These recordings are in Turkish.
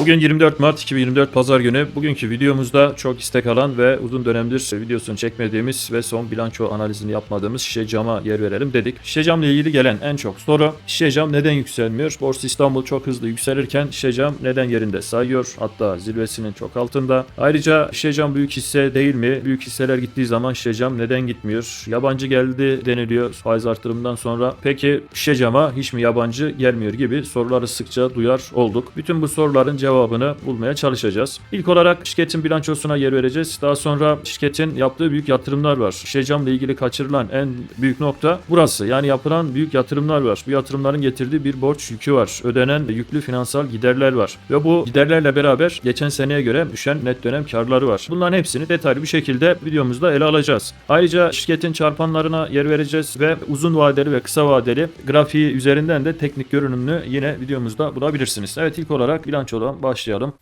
Bugün 24 Mart 2024 Pazar günü. Bugünkü videomuzda çok istek alan ve uzun dönemdir videosunu çekmediğimiz ve son bilanço analizini yapmadığımız şişe cama yer verelim dedik. Şişe camla ilgili gelen en çok soru şişe cam neden yükselmiyor? Borsa İstanbul çok hızlı yükselirken şişe cam neden yerinde sayıyor? Hatta zirvesinin çok altında. Ayrıca şişe cam büyük hisse değil mi? Büyük hisseler gittiği zaman şişe cam neden gitmiyor? Yabancı geldi deniliyor faiz artırımından sonra. Peki şişe cama hiç mi yabancı gelmiyor gibi soruları sıkça duyar olduk. Bütün bu soruların cevabını bulmaya çalışacağız. İlk olarak şirketin bilançosuna yer vereceğiz. Daha sonra şirketin yaptığı büyük yatırımlar var. Şişe camla ilgili kaçırılan en büyük nokta burası. Yani yapılan büyük yatırımlar var. Bu yatırımların getirdiği bir borç yükü var. Ödenen yüklü finansal giderler var. Ve bu giderlerle beraber geçen seneye göre düşen net dönem karları var. Bunların hepsini detaylı bir şekilde videomuzda ele alacağız. Ayrıca şirketin çarpanlarına yer vereceğiz ve uzun vadeli ve kısa vadeli grafiği üzerinden de teknik görünümünü yine videomuzda bulabilirsiniz. Evet ilk olarak bilançodan başlayalım.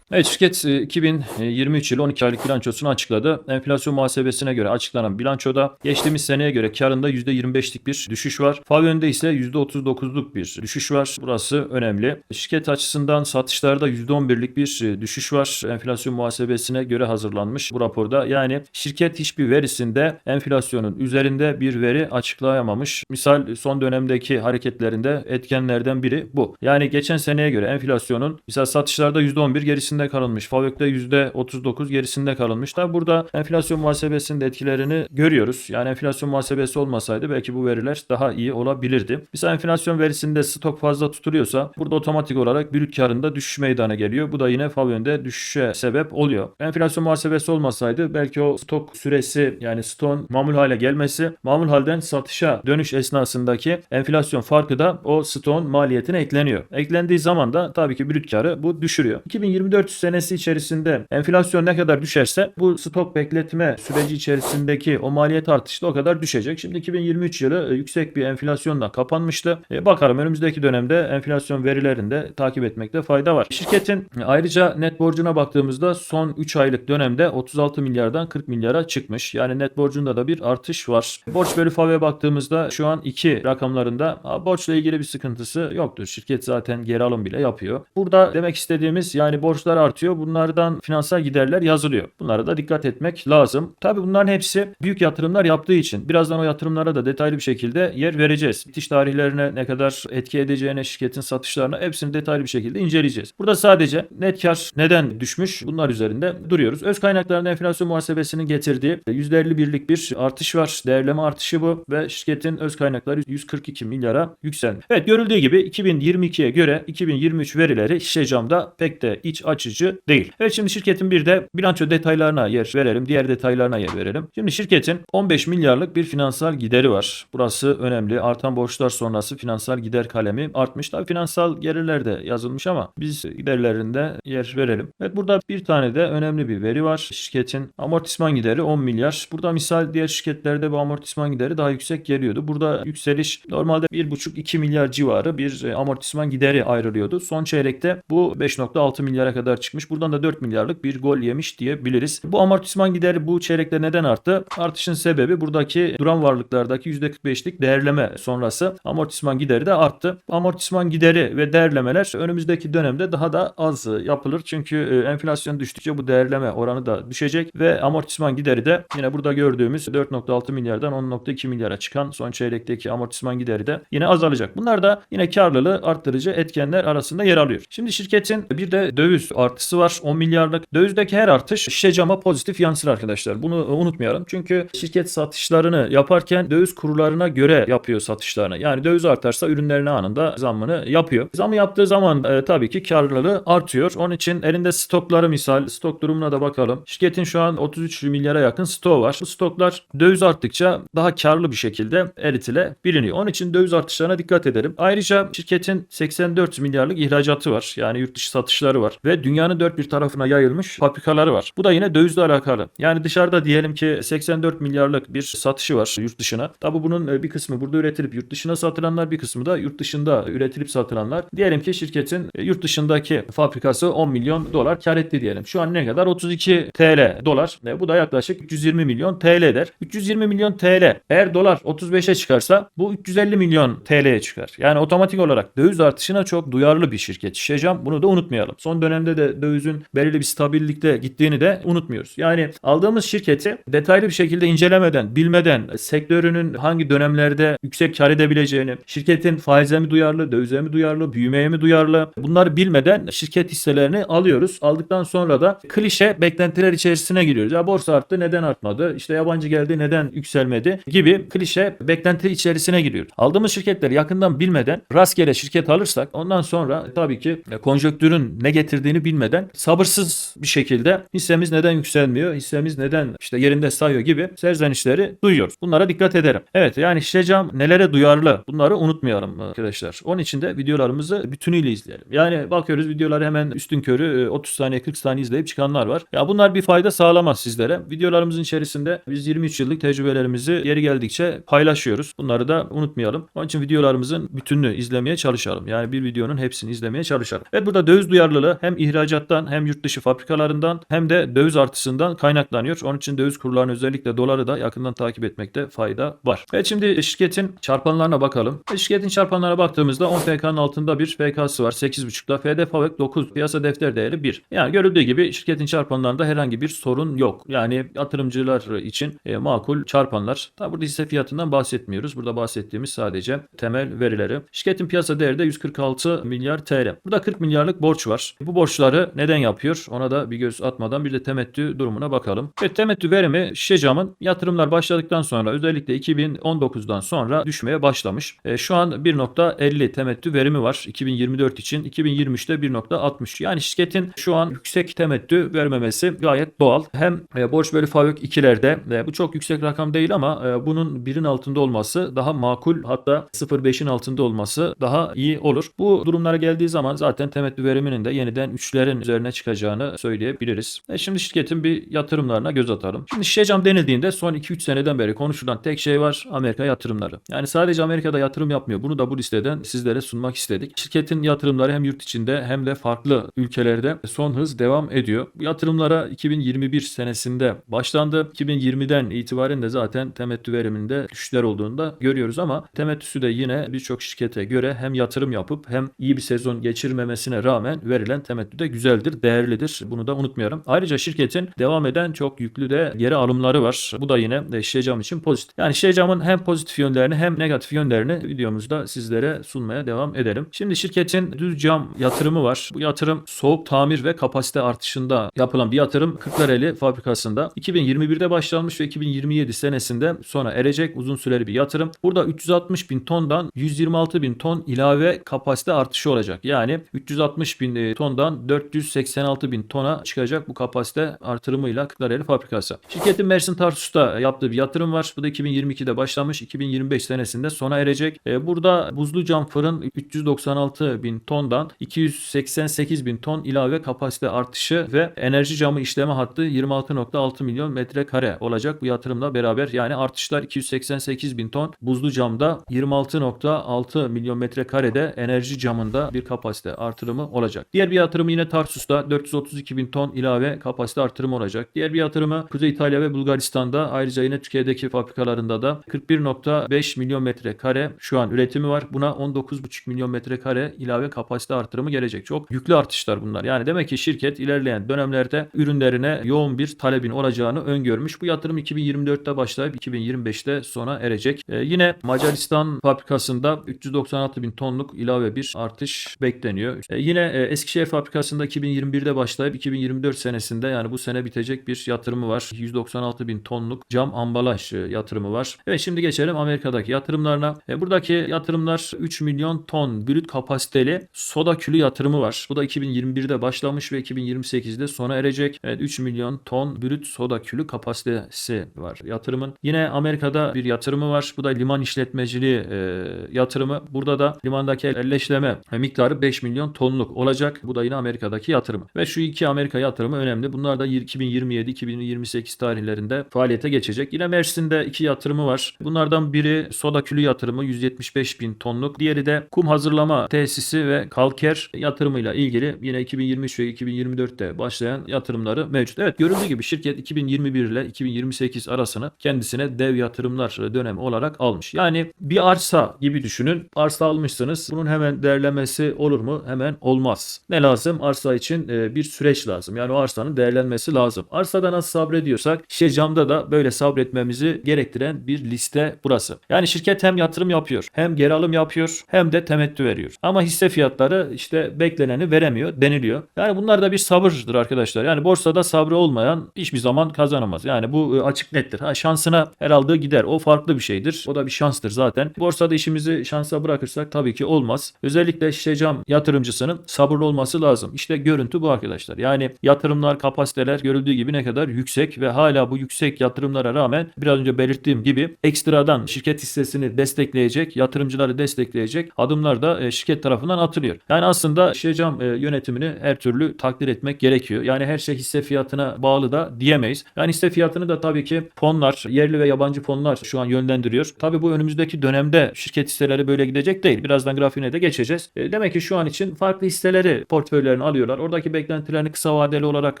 Evet şirket e, 2023 yılı 12 aylık bilançosunu açıkladı. Enflasyon muhasebesine göre açıklanan bilançoda geçtiğimiz seneye göre karında %25'lik bir düşüş var. FAV yönünde ise %39'luk bir düşüş var. Burası önemli. Şirket açısından satışlarda %11'lik bir e, düşüş var. Enflasyon muhasebesine göre hazırlanmış bu raporda. Yani şirket hiçbir verisinde enflasyonun üzerinde bir veri açıklayamamış. Misal son dönemdeki hareketlerinde etkenlerden biri bu. Yani geçen seneye göre enflasyonun misal satışlarda %11 gerisinde kalınmış. FAVÖK'te %39 gerisinde kalınmış. Tabi burada enflasyon muhasebesinin etkilerini görüyoruz. Yani enflasyon muhasebesi olmasaydı belki bu veriler daha iyi olabilirdi. Mesela enflasyon verisinde stok fazla tutuluyorsa burada otomatik olarak brüt karında düşüş meydana geliyor. Bu da yine FAVÖK'te düşüşe sebep oluyor. Enflasyon muhasebesi olmasaydı belki o stok süresi yani ston mamul hale gelmesi mamul halden satışa dönüş esnasındaki enflasyon farkı da o ston maliyetine ekleniyor. Eklendiği zaman da tabii ki brüt karı bu düşürüyor. 2024 senesi içerisinde enflasyon ne kadar düşerse bu stok bekletme süreci içerisindeki o maliyet artışı da o kadar düşecek. Şimdi 2023 yılı e, yüksek bir enflasyonla kapanmıştı. E, bakalım önümüzdeki dönemde enflasyon verilerinde takip etmekte fayda var. Şirketin e, ayrıca net borcuna baktığımızda son 3 aylık dönemde 36 milyardan 40 milyara çıkmış. Yani net borcunda da bir artış var. Borç bölü FAV'e baktığımızda şu an 2 rakamlarında borçla ilgili bir sıkıntısı yoktur. Şirket zaten geri alım bile yapıyor. Burada demek istediğimiz yani borçlar artıyor. Bunlardan finansal giderler yazılıyor. Bunlara da dikkat etmek lazım. Tabii bunların hepsi büyük yatırımlar yaptığı için birazdan o yatırımlara da detaylı bir şekilde yer vereceğiz. Bitiş tarihlerine ne kadar etki edeceğine, şirketin satışlarına hepsini detaylı bir şekilde inceleyeceğiz. Burada sadece net kar neden düşmüş bunlar üzerinde duruyoruz. Öz kaynakların enflasyon muhasebesinin getirdiği %51'lik bir artış var. Değerleme artışı bu ve şirketin öz kaynakları 142 milyara yükseldi. Evet görüldüğü gibi 2022'ye göre 2023 verileri şişe camda pek de iç açıcı değil. Evet şimdi şirketin bir de bilanço detaylarına yer verelim. Diğer detaylarına yer verelim. Şimdi şirketin 15 milyarlık bir finansal gideri var. Burası önemli. Artan borçlar sonrası finansal gider kalemi artmış. Tabii finansal gelirler de yazılmış ama biz giderlerinde yer verelim. Evet burada bir tane de önemli bir veri var. Şirketin amortisman gideri 10 milyar. Burada misal diğer şirketlerde bu amortisman gideri daha yüksek geliyordu. Burada yükseliş normalde 1,5-2 milyar civarı bir e, amortisman gideri ayrılıyordu. Son çeyrekte bu 5.6 milyara kadar çıkmış. Buradan da 4 milyarlık bir gol yemiş diyebiliriz. Bu amortisman gideri bu çeyrekte neden arttı? Artışın sebebi buradaki duran varlıklardaki %45'lik değerleme sonrası amortisman gideri de arttı. Amortisman gideri ve değerlemeler önümüzdeki dönemde daha da az yapılır. Çünkü e, enflasyon düştükçe bu değerleme oranı da düşecek ve amortisman gideri de yine burada gördüğümüz 4.6 milyardan 10.2 milyara çıkan son çeyrekteki amortisman gideri de yine azalacak. Bunlar da yine karlılığı arttırıcı etkenler arasında yer alıyor. Şimdi şirketin bir de döviz artısı var 10 milyarlık. Dövizdeki her artış şişe cama pozitif yansır arkadaşlar. Bunu unutmayalım. Çünkü şirket satışlarını yaparken döviz kurlarına göre yapıyor satışlarını. Yani döviz artarsa ürünlerine anında zammını yapıyor. Zamı yaptığı zaman e, tabii ki karlılığı artıyor. Onun için elinde stokları misal stok durumuna da bakalım. Şirketin şu an 33 milyara yakın stoğu var. Bu stoklar döviz arttıkça daha karlı bir şekilde eritilebiliyor. Onun için döviz artışlarına dikkat edelim. Ayrıca şirketin 84 milyarlık ihracatı var. Yani yurt dışı satışları var. Ve dünya dünyanın dört bir tarafına yayılmış fabrikaları var. Bu da yine dövizle alakalı. Yani dışarıda diyelim ki 84 milyarlık bir satışı var yurt dışına. Tabi bunun e, bir kısmı burada üretilip yurt dışına satılanlar bir kısmı da yurt dışında üretilip satılanlar. Diyelim ki şirketin e, yurt dışındaki fabrikası 10 milyon dolar kar etti diyelim. Şu an ne kadar? 32 TL dolar. E, bu da yaklaşık 320 milyon TL eder. 320 milyon TL. Eğer dolar 35'e çıkarsa bu 350 milyon TL'ye çıkar. Yani otomatik olarak döviz artışına çok duyarlı bir şirket Şişecam. Bunu da unutmayalım. Son dönemde de dövizin belirli bir stabillikte gittiğini de unutmuyoruz. Yani aldığımız şirketi detaylı bir şekilde incelemeden, bilmeden sektörünün hangi dönemlerde yüksek kar edebileceğini, şirketin faize mi duyarlı, dövize mi duyarlı, büyümeye mi duyarlı bunları bilmeden şirket hisselerini alıyoruz. Aldıktan sonra da klişe beklentiler içerisine giriyoruz. Ya borsa arttı neden artmadı? İşte yabancı geldi neden yükselmedi? Gibi klişe beklenti içerisine giriyoruz. Aldığımız şirketleri yakından bilmeden rastgele şirket alırsak ondan sonra tabii ki konjonktürün ne getirdiğini bilmeden sabırsız bir şekilde hissemiz neden yükselmiyor, hissemiz neden işte yerinde sayıyor gibi serzenişleri duyuyoruz. Bunlara dikkat ederim. Evet yani şişecam nelere duyarlı bunları unutmayalım arkadaşlar. Onun için de videolarımızı bütünüyle izleyelim. Yani bakıyoruz videoları hemen üstün körü 30 saniye 40 saniye izleyip çıkanlar var. Ya bunlar bir fayda sağlamaz sizlere. Videolarımızın içerisinde biz 23 yıllık tecrübelerimizi yeri geldikçe paylaşıyoruz. Bunları da unutmayalım. Onun için videolarımızın bütününü izlemeye çalışalım. Yani bir videonun hepsini izlemeye çalışalım. Evet burada döviz duyarlılığı hem ihracattan hem yurt dışı fabrikalarından hem de döviz artışından kaynaklanıyor. Onun için döviz kurlarını özellikle doları da yakından takip etmekte fayda var. Evet şimdi şirketin çarpanlarına bakalım. Şirketin çarpanlarına baktığımızda 10 FK'nın altında bir FK'sı var 8.5'da. FD Favek 9. Piyasa defter değeri 1. Yani görüldüğü gibi şirketin çarpanlarında herhangi bir sorun yok. Yani yatırımcılar için e, makul çarpanlar. Tabi burada hisse fiyatından bahsetmiyoruz. Burada bahsettiğimiz sadece temel verileri. Şirketin piyasa değeri de 146 milyar TL. Burada 40 milyarlık borç var. Bu borçları neden yapıyor? Ona da bir göz atmadan bir de temettü durumuna bakalım. Ve temettü verimi Şişecam'ın yatırımlar başladıktan sonra özellikle 2019'dan sonra düşmeye başlamış. E, şu an 1.50 temettü verimi var 2024 için. 2023'te 1.60. Yani şirketin şu an yüksek temettü vermemesi gayet doğal. Hem e, borç bölü fabrik ikilerde e, bu çok yüksek rakam değil ama e, bunun birin altında olması daha makul hatta 0.5'in altında olması daha iyi olur. Bu durumlara geldiği zaman zaten temettü veriminin de yeniden 3'lerin üzerine çıkacağını söyleyebiliriz. E şimdi şirketin bir yatırımlarına göz atalım. Şimdi Şişecam denildiğinde son 2-3 seneden beri konuşulan tek şey var Amerika yatırımları. Yani sadece Amerika'da yatırım yapmıyor. Bunu da bu listeden sizlere sunmak istedik. Şirketin yatırımları hem yurt içinde hem de farklı ülkelerde son hız devam ediyor. Bu yatırımlara 2021 senesinde başlandı. 2020'den itibaren de zaten temettü veriminde düşüşler olduğunu da görüyoruz ama temettüsü de yine birçok şirkete göre hem yatırım yapıp hem iyi bir sezon geçirmemesine rağmen verilen temettü de güzeldir, değerlidir. Bunu da unutmayalım. Ayrıca şirketin devam eden çok yüklü de geri alımları var. Bu da yine de Şişecam için pozitif. Yani Şişecam'ın hem pozitif yönlerini hem negatif yönlerini videomuzda sizlere sunmaya devam edelim. Şimdi şirketin düz cam yatırımı var. Bu yatırım soğuk tamir ve kapasite artışında yapılan bir yatırım Kırklareli fabrikasında 2021'de başlanmış ve 2027 senesinde sona erecek uzun süreli bir yatırım. Burada 360 bin tondan 126 bin ton ilave kapasite artışı olacak. Yani 360 bin e, tondan 486 bin tona çıkacak bu kapasite artırımıyla Kırklareli fabrikası. Şirketin Mersin Tarsus'ta yaptığı bir yatırım var. Bu da 2022'de başlamış. 2025 senesinde sona erecek. E, Burada buzlu cam fırın 396 bin tondan 288 bin ton ilave kapasite artışı ve enerji camı işleme hattı 26.6 milyon metrekare olacak bu yatırımla beraber. Yani artışlar 288 bin ton buzlu camda 26.6 milyon metrekarede enerji camında bir kapasite artırımı olacak. Diğer bir yatırımı Tarsus'ta 432 bin ton ilave kapasite artırımı olacak. Diğer bir yatırımı Kuzey İtalya ve Bulgaristan'da ayrıca yine Türkiye'deki fabrikalarında da 41.5 milyon metrekare şu an üretimi var. Buna 19.5 milyon metrekare ilave kapasite artırımı gelecek. Çok yüklü artışlar bunlar. Yani demek ki şirket ilerleyen dönemlerde ürünlerine yoğun bir talebin olacağını öngörmüş. Bu yatırım 2024'te başlayıp 2025'te sona erecek. Ee, yine Macaristan fabrikasında 396 bin tonluk ilave bir artış bekleniyor. Ee, yine e, Eskişehir fabrikasında 2021'de başlayıp 2024 senesinde yani bu sene bitecek bir yatırımı var. 196 bin tonluk cam ambalaj e, yatırımı var. Evet şimdi geçelim Amerika'daki yatırımlarına. E, buradaki yatırımlar 3 milyon ton brüt kapasiteli soda külü yatırımı var. Bu da 2021'de başlamış ve 2028'de sona erecek. Evet 3 milyon ton brüt soda külü kapasitesi var yatırımın. Yine Amerika'da bir yatırımı var. Bu da liman işletmeciliği e, yatırımı. Burada da limandaki elleşleme miktarı 5 milyon tonluk olacak. Bu da yine Amerika Amerika'daki yatırımı. Ve şu iki Amerika yatırımı önemli. Bunlar da 2027-2028 tarihlerinde faaliyete geçecek. Yine Mersin'de iki yatırımı var. Bunlardan biri soda külü yatırımı 175 bin tonluk. Diğeri de kum hazırlama tesisi ve kalker yatırımıyla ilgili yine 2023 ve 2024'te başlayan yatırımları mevcut. Evet görüldüğü gibi şirket 2021 ile 2028 arasını kendisine dev yatırımlar dönemi olarak almış. Yani bir arsa gibi düşünün. Arsa almışsınız. Bunun hemen değerlenmesi olur mu? Hemen olmaz. Ne lazım? Arsa için e, bir süreç lazım. Yani o arsanın değerlenmesi lazım. Arsada nasıl sabrediyorsak işte camda da böyle sabretmemizi gerektiren bir liste burası. Yani şirket hem yatırım yapıyor, hem geri alım yapıyor, hem de temettü veriyor. Ama hisse fiyatları işte bekleneni veremiyor deniliyor. Yani bunlar da bir sabırdır arkadaşlar. Yani borsada sabrı olmayan hiçbir zaman kazanamaz. Yani bu e, açık nettir. Ha şansına her aldığı gider. O farklı bir şeydir. O da bir şanstır zaten. Borsada işimizi şansa bırakırsak tabii ki olmaz. Özellikle şişe cam yatırımcısının sabırlı olması lazım. İşte görüntü bu arkadaşlar. Yani yatırımlar, kapasiteler görüldüğü gibi ne kadar yüksek ve hala bu yüksek yatırımlara rağmen biraz önce belirttiğim gibi ekstradan şirket hissesini destekleyecek, yatırımcıları destekleyecek adımlar da e, şirket tarafından atılıyor. Yani aslında şişe cam e, yönetimini her türlü takdir etmek gerekiyor. Yani her şey hisse fiyatına bağlı da diyemeyiz. Yani hisse fiyatını da tabii ki fonlar, yerli ve yabancı fonlar şu an yönlendiriyor. Tabii bu önümüzdeki dönemde şirket hisseleri böyle gidecek değil. Birazdan grafiğine de geçeceğiz. E, Demek ki şu an için farklı hisseleri portföylerine alıyorlar. Oradaki beklentilerini kısa vadeli olarak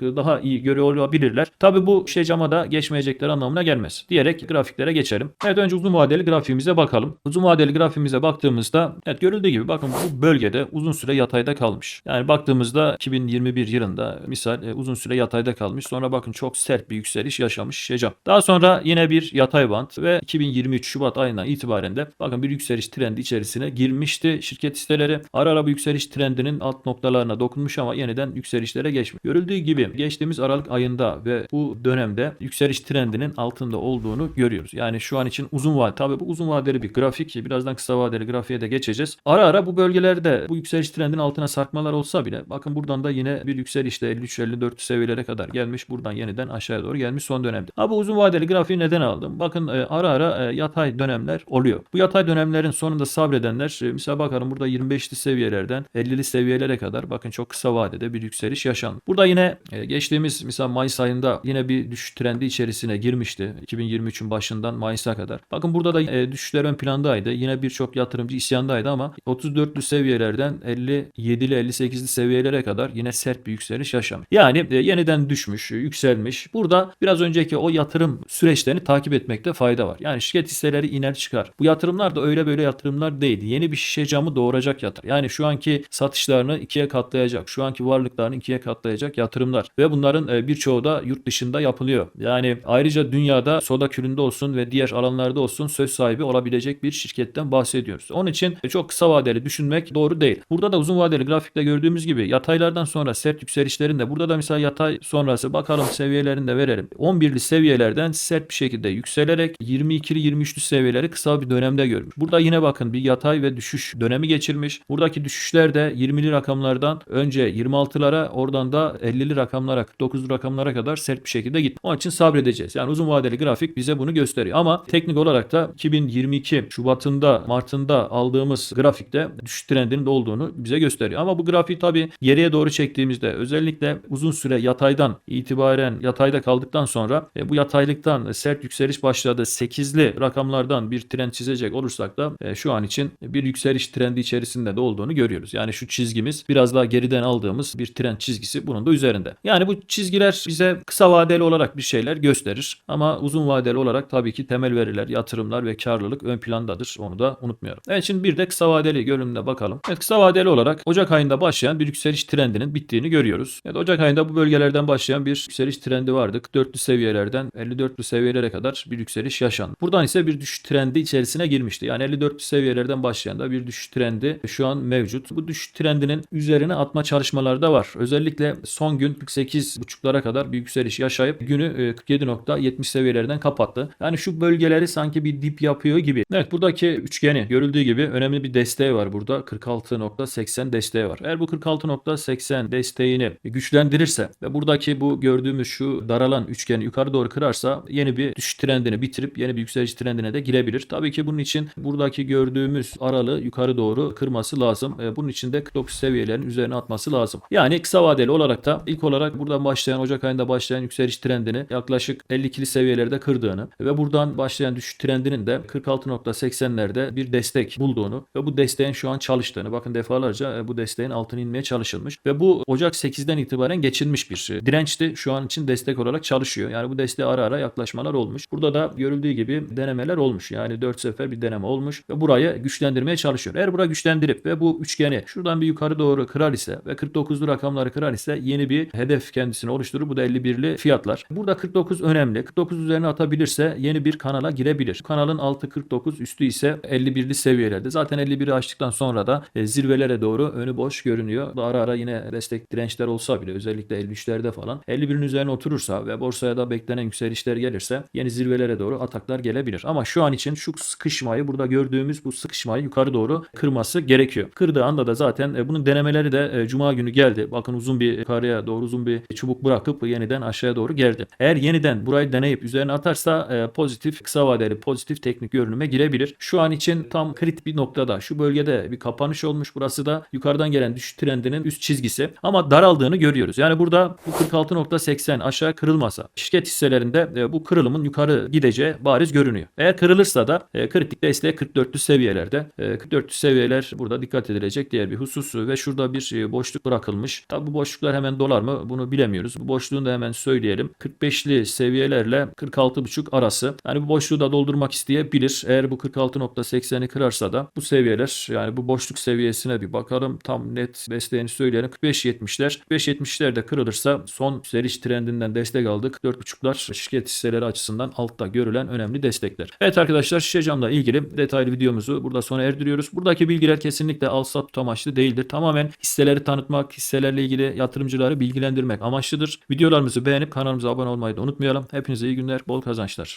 daha iyi görüyor olabilirler. Tabii bu şey cama da geçmeyecekler anlamına gelmez. Diyerek grafiklere geçelim. Evet önce uzun vadeli grafiğimize bakalım. Uzun vadeli grafiğimize baktığımızda evet görüldüğü gibi bakın bu bölgede uzun süre yatayda kalmış. Yani baktığımızda 2021 yılında misal e, uzun süre yatayda kalmış. Sonra bakın çok sert bir yükseliş yaşamış Şecam. Daha sonra yine bir yatay band ve 2023 Şubat ayından itibaren de bakın bir yükseliş trendi içerisine girmişti şirket hisseleri. Ara ara bu yükseliş trendinin alt noktalarına dokunmuş ama yeniden yükselişlere geçmiş. Görüldüğü gibi geçtiğimiz Aralık ayında ve bu dönemde yükseliş trendinin altında olduğunu görüyoruz. Yani şu an için uzun vade tabi bu uzun vadeli bir grafik. Birazdan kısa vadeli grafiğe de geçeceğiz. Ara ara bu bölgelerde bu yükseliş trendinin altına sarkmalar olsa bile bakın buradan da yine bir yükselişte 53-54 seviyelere kadar gelmiş. Buradan yeniden aşağıya doğru gelmiş son dönemde. Ama bu uzun vadeli grafiği neden aldım? Bakın e, ara ara e, yatay dönemler oluyor. Bu yatay dönemlerin sonunda sabredenler e, mesela bakalım burada 25'li seviyelerden 50'li seviyelere kadar bakın çok kısa vadede bir yükseliş yaşandı. Burada yine e, geçtiğimiz mesela Mayıs ayında yine bir düşüş trendi içerisine girmişti. 2023'ün başından Mayıs'a kadar. Bakın burada da e, düşüşler ön plandaydı. Yine birçok yatırımcı isyandaydı ama 34'lü seviyelerden 57'li 58'li seviyelere kadar yine sert bir yükseliş yaşamış. Yani e, yeniden düşmüş, yükselmiş. Burada biraz önceki o yatırım süreçlerini takip etmekte fayda var. Yani şirket hisseleri iner çıkar. Bu yatırımlar da öyle böyle yatırımlar değil. Yeni bir şişe camı doğuracak yatırım. Yani şu anki satışlarını ikiye katlayacak. Şu anki varlıklarını ikiye katlayacak yatırımlar. Ve bunların e, birçoğu da yurt dışında yapılıyor. Yani ayrıca dünyada soda külünde olsun ve diğer alanlarda olsun söz sahibi olabilecek bir şirketten bahsediyoruz. Onun için e, çok kısa vadeli düşünmek doğru değil. Burada da uzun vadeli grafikte gördüğümüz gibi yataylardan sonra sert yükselişlerin de burada da mesela yatay sonrası bakalım seviyelerini de verelim. 11'li seviyelerden sert bir şekilde yükselerek 22'li 23'lü seviyeleri kısa bir dönemde görmüş. Burada yine bakın bir yatay ve düşüş dönemi geçirmiş. Buradaki düşüşler de 20'li rakamlardan önce 26'lara oradan da 50'li rakamlara 49'lu rakamlara kadar sert bir şekilde gitti. Onun için sabredeceğiz. Yani uzun vadeli grafik bize bunu gösteriyor. Ama teknik olarak da 2022 Şubat'ında Mart'ında aldığımız grafikte düşüş trendinin de olduğunu bize gösteriyor. Ama bu grafiği tabii geriye doğru çektiğimizde özellikle uzun süre yataydan itibaren yatayda kaldıktan sonra e, bu yataylıktan sert yükseliş başladı. 8'li rakamlardan bir trend çizecek olursak da e, şu an için bir yükseliş trendi içerisinde de olduğunu görüyoruz. Yani şu çizgimiz biraz daha geriden aldığımız bir trend çizgisi bunun da üzerinde. Yani bu çizgiler bize kısa vadeli olarak bir şeyler gösterir. Ama uzun vadeli olarak tabii ki temel veriler, yatırımlar ve karlılık ön plandadır. Onu da unutmuyorum. Evet şimdi bir de kısa vadeli görünümüne bakalım. Evet kısa vadeli olarak Ocak ayında başlayan bir yükseliş trendinin bittiğini görüyoruz. Evet Ocak ayında bu bölgelerden başlayan bir yükseliş trendi vardı. 4'lü seviyelerden 54'lü seviyelere kadar bir yükseliş yaşandı. Buradan ise bir düşüş trendi içerisine girmişti. Yani 54'lü seviyelerden başlayan da bir düşüş trendi şu an mevcut. Bu düşüş trendinin üzerine atma çalışmaları da var. Özellikle son gün 48.5'lara kadar bir yükseliş yaşayıp günü e, 47.70 seviyelerden kapattı. Yani şu bölgeleri sanki bir dip yapıyor gibi. Evet buradaki üçgeni görüldüğü gibi önemli bir desteği var burada. 46.80 desteği var. Eğer bu 46.80 desteğini güçlendirirse ve buradaki bu gördüğümüz şu daralan üçgeni yukarı doğru kırarsa yeni bir düşüş trendini bitirip yeni bir yükseliş trendine de girebilir. Tabii ki bunun için buradaki gördüğümüz aralığı yukarı doğru kırması lazım. E, Bunun için de 49 seviyelerin üzerine atması olması lazım. Yani kısa vadeli olarak da ilk olarak buradan başlayan Ocak ayında başlayan yükseliş trendini yaklaşık 52'li seviyelerde kırdığını ve buradan başlayan düşüş trendinin de 46.80'lerde bir destek bulduğunu ve bu desteğin şu an çalıştığını bakın defalarca e, bu desteğin altına inmeye çalışılmış ve bu Ocak 8'den itibaren geçilmiş bir e, dirençti. Şu an için destek olarak çalışıyor. Yani bu desteğe ara ara yaklaşmalar olmuş. Burada da görüldüğü gibi denemeler olmuş. Yani 4 sefer bir deneme olmuş ve burayı güçlendirmeye çalışıyor. Eğer burayı güçlendirip ve bu üçgeni şuradan bir yukarı doğru kırar ise ve 49'lu rakamları kırar ise yeni bir hedef kendisine oluşturur. Bu da 51'li fiyatlar. Burada 49 önemli. 49 üzerine atabilirse yeni bir kanala girebilir. Kanalın altı 49 üstü ise 51'li seviyelerde. Zaten 51'i açtıktan sonra da e, zirvelere doğru önü boş görünüyor. Ara ara yine destek dirençler olsa bile özellikle 53'lerde falan 51'in üzerine oturursa ve borsaya da beklenen yükselişler gelirse yeni zirvelere doğru ataklar gelebilir. Ama şu an için şu sıkışmayı burada gördüğümüz bu sıkışmayı yukarı doğru kırması gerekiyor. Kırdığı anda da zaten e, bunun denemeleri de e, cuma günü geldi. Bakın uzun bir yukarıya doğru uzun bir çubuk bırakıp yeniden aşağıya doğru geldi. Eğer yeniden burayı deneyip üzerine atarsa e, pozitif kısa vadeli pozitif teknik görünüme girebilir. Şu an için tam kritik bir noktada. Şu bölgede bir kapanış olmuş. Burası da yukarıdan gelen düşüş trendinin üst çizgisi. Ama daraldığını görüyoruz. Yani burada bu 46.80 aşağı kırılmasa şirket hisselerinde e, bu kırılımın yukarı gideceği bariz görünüyor. Eğer kırılırsa da e, kritik desteği 44'lü seviyelerde. E, 44'lü seviyeler burada dikkat edilecek diğer bir husus ve şurada bir e, boşluk bırakılmış. Tabi bu boşluklar hemen dolar mı bunu bilemiyoruz. Bu boşluğunu da hemen söyleyelim. 45'li seviyelerle 46.5 arası. Yani bu boşluğu da doldurmak isteyebilir. Eğer bu 46.80'i kırarsa da bu seviyeler yani bu boşluk seviyesine bir bakalım. Tam net desteğini söyleyelim. 45.70'ler. 45.70'ler de kırılırsa son yükseliş trendinden destek aldık. 4.5'lar şirket hisseleri açısından altta görülen önemli destekler. Evet arkadaşlar şişe camla ilgili detaylı videomuzu burada sona erdiriyoruz. Buradaki bilgiler kesinlikle al sat amaçlı değildir. Tamamen hisseleri tanıtmak, hisselerle ilgili yatırımcıları bilgilendirmek amaçlıdır. Videolarımızı beğenip kanalımıza abone olmayı da unutmayalım. Hepinize iyi günler, bol kazançlar.